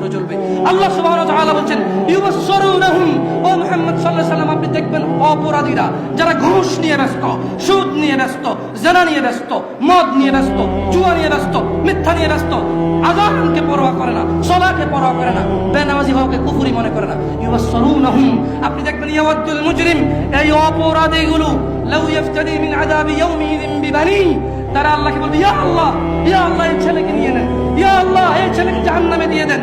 করে জ্বলবে আল্লাহ ইউবাসসিরুনাহুম, ও আপনি দেখবেন অপরাধীরা, যারা ঘুষ নিয়ে ব্যস্ত, সুদ নিয়ে ব্যস্ত নিয়ে ব্যস্ত, মদ নিয়ে ব্যস্ত, জুয়া নিয়ে ব্যস্ত, মিথ্যা নিয়ে ব্যস্ত পরোয়া করে না পরোয়া করে না, বেনামাজি হওয়াকে মনে করে না। আপনি দেখবেন ইয়াওয়াদুল মুজরিম, এই অপরাধীগুলো, লাউ ইফতাদি মিন আযাবি ইয়াউমিযিন বিবানি, তারা আল্লাহকে বলবে, ইয়া আল্লাহ ইয়া আল্লাহ, এই ছেলেকে নিয়ে নেন, ইয়া আল্লাহ, এই ছেলেকে জাহান্নামে দিয়ে দেন।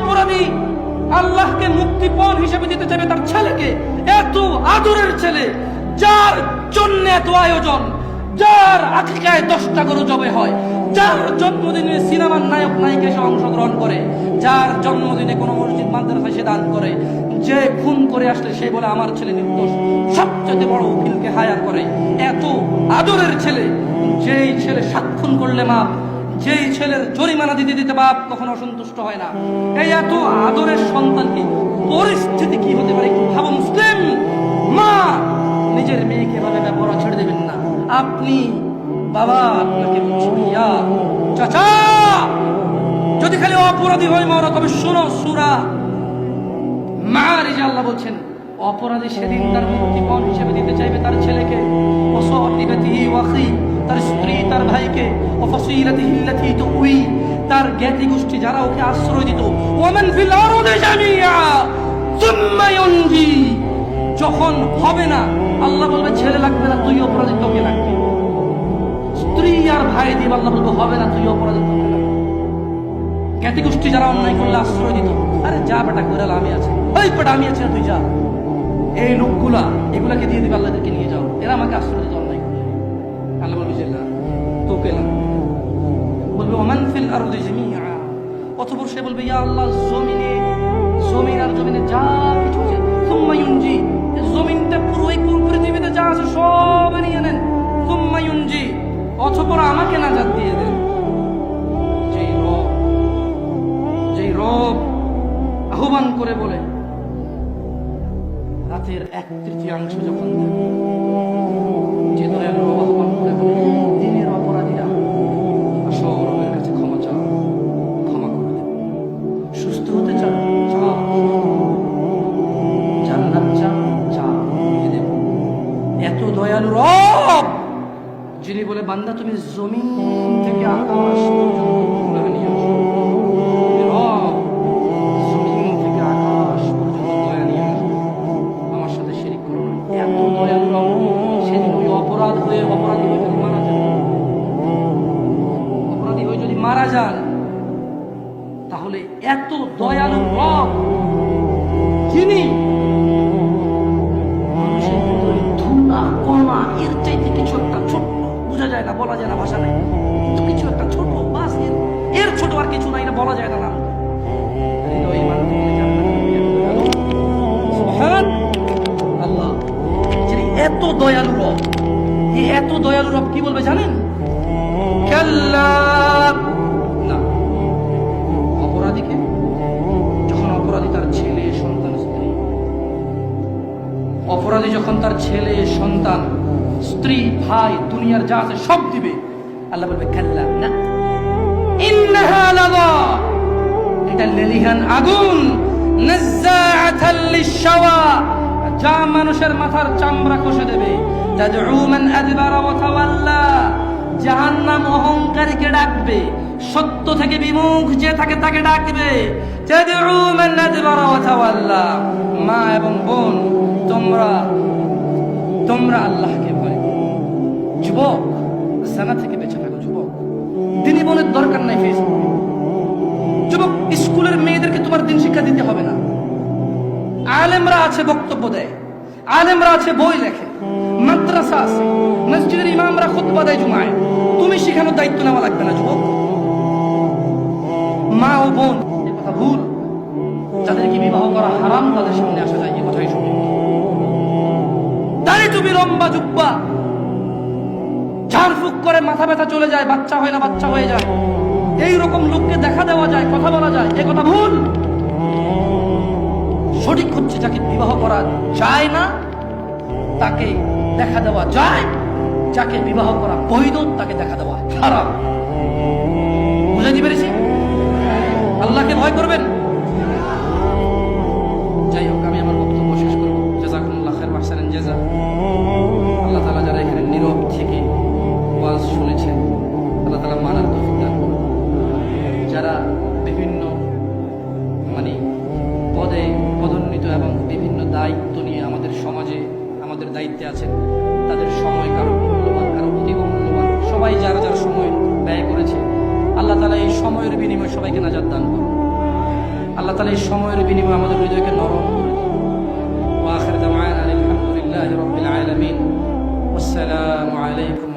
অপরাধী আল্লাহকে মুক্তিপণ হিসেবে দিতে চাইবে তার ছেলেকে। এত আদরের ছেলে, যার জন্য এত আয়োজন, যার আকিকায় দশটা গরু জবে হয়, যার জন্মদিনে সিনেমার নায়ক নায়িকা এসে অংশগ্রহণ করে, যার জন্মদিনে কোনো মসজিদ মাদ্রাসা সে দান করে, যে খুন করে আসলে সে বলে, আমার ছেলে নির্দোষ। সবচেয়ে বড় উকিলকে হায়ার করে এত আদরের ছেলে, যেই ছেলে সাক্ষণ করলে মাপ যেই ছেলের জরিমানা দিতে দিতে বাপ কখনো অসন্তুষ্ট হয় না। এই এত আদরের সন্তানকে পরিস্থিতি কি হতে পারে একটু ভাবো মুসলিম? মা, নিজের মেয়েকে এভাবে ব্যবহার ছেড়ে দেবেন না। আপনি, বাবা আপনাকে চাচা! যদি খালি অপরাধী হয় মরা, তবে শোনো, সুরা মারিজা আল্লাহ বলছেন অপরাধী সেদিন তার মুক্তিপণ হিসেবে দিতে চাইবে তার ছেলেকে। তার স্ত্রী, তার ভাইকে। তুই তার জ্ঞাতি গোষ্ঠী যারা ওকে আশ্রয় দিত ওয়ামান ফিল যখন হবে না, আল্লাহ বলবে, ছেলে লাগবে না, তুই অপরাধী, তোকে লাগবে। স্ত্রী আর ভাই দিয়ে আল্লাহ বলবে, হবে না, তুই অপরাধী, তোকে জ্ঞাতি গোষ্ঠী যারা অন্যায় করলে আশ্রয় দিত আরে যা বেটা করে আমি আছে। ওই বেটা, আমি আছি তুই যা। এই লোকগুলা, এগুলাকে দিয়ে দিবে আল্লাহদেরকে নিয়ে যাও। এরা আমাকে আশ্রয় দিত অন্যায় করলে আল্লাহ বলবে যে, না, তোকে বলবে, ওমান ফিল জামিআ? অতঃপর সে বলবে, ইয়া আল্লাহ, জমিনে, জমিন আর জমিনে যা কিছু আছে, সুম্মা এই জমিনটা পুরো এই পৃথিবীতে যা আছে সব নিয়ে নেন সুম্মা ইউনজি, অতঃপর আমাকে নাজাত দিয়ে দেন। যেই রব যেই রব আহ্বান করে বলে রাতের এক তৃতীয়াংশ যখন যে দয়াল আহ্বান করে দিনের অপরাধীরা আসো রবের কাছে ক্ষমা চাও ক্ষমা করে দেব সুস্থ হতে চাও চাও জান্নাত চাও দিয়ে দেব এত দয়ালু রব, যিনি বলে, বান্দা, তুমি জমিন থেকে আকাশ এত দয়ালু রব, যিনি ধুলা, কণা, এর চাইতে কিছু একটা ছোট্ট, বোঝা যায় না, বলা যায় না ভাষা নেই কিছু একটা ছোট, বাসের ছোট আর কিছু নাই না অপরাধী যখন তার ছেলে, সন্তান, স্ত্রী, ভাই, দুনিয়ার যা আছে সব দিবে, আল্লাহ বলবে, কাল্লা, না। এটা লেলিহান আগুন। যা মানুষের মাথার চামড়া কষে দেবে। জাহান্নাম অহংকারীকে ডাকবে। সত্য থেকে বিমুখ যে থাকে তাকে ডাকবে। মা এবং বোন, তোমরা তোমরা আল্লাহকে ভয় যুবক, জানা থেকে বেঁচে থাকো, যুবক। দিনী বোনের দরকার নাই ফেসবুকে যুবক, স্কুলের মেয়েদেরকে তোমার দিন শিক্ষা দিতে হবে না। আলেমরা আছে বক্তব্য দেয়। আলেমরা আছে বই লেখে। মাদ্রাসা আছে। মসজিদের ইমামরা খুতবা দেয় জুমায়। তুমি শেখানোর দায়িত্ব নেওয়া লাগবে না, যুবক। মা ও বোন, এ কথা ভুল। যাদেরকে বিবাহ করা হারাম, তাদের সামনে আসা যায়, এ কথাই সঠিক। দাড়ি টুপি, লম্বা জুব্বা ঝাড়ফুক করে মাথা ব্যথা চলে যায়, বাচ্চা হয় না, বাচ্চা হয়ে যায়। এই রকম লোককে দেখা দেওয়া যায়, কথা বলা যায়, এ কথা ভুল। সঠিক হচ্ছে যাকে বিবাহ করা যায় না, তাকে দেখা দেওয়া যায়, যাকে বিবাহ করা বৈধ, তাকে দেখা দেওয়া হারাম। বুঝাইতে পেরেছি? আল্লাহকে ভয় করবেন? যাই হোক, আমি আমার বক্তব্য শেষ করব। জাজাকুমুল্লাহ খায়ের মাহসানেন জাজা আল্লাহ তালা যারা এখানে নীরব থেকে ওয়াজ শুনেছেন, আল্লাহ তালা মানার তৌফিক দান যারা বিভিন্ন মানে পদে পদোন্নীত এবং বিভিন্ন দায়িত্ব নিয়ে আমাদের সমাজে আমাদের দায়িত্বে আছেন, তাদের সময় কারও মূল্যবান, কারও অধিক মূল্যবান, সবাই যারা যার সময় আল্লাহ তালা এই সময়ের বিনিময়ে সবাইকে নাজার দান করুন। আল্লাহ তালা এই সময়ের বিনিময়ে আমাদের হৃদয়কে নরম করুন আলহামদুলিল্লাহ আলমিন। আসসালামু আলাইকুম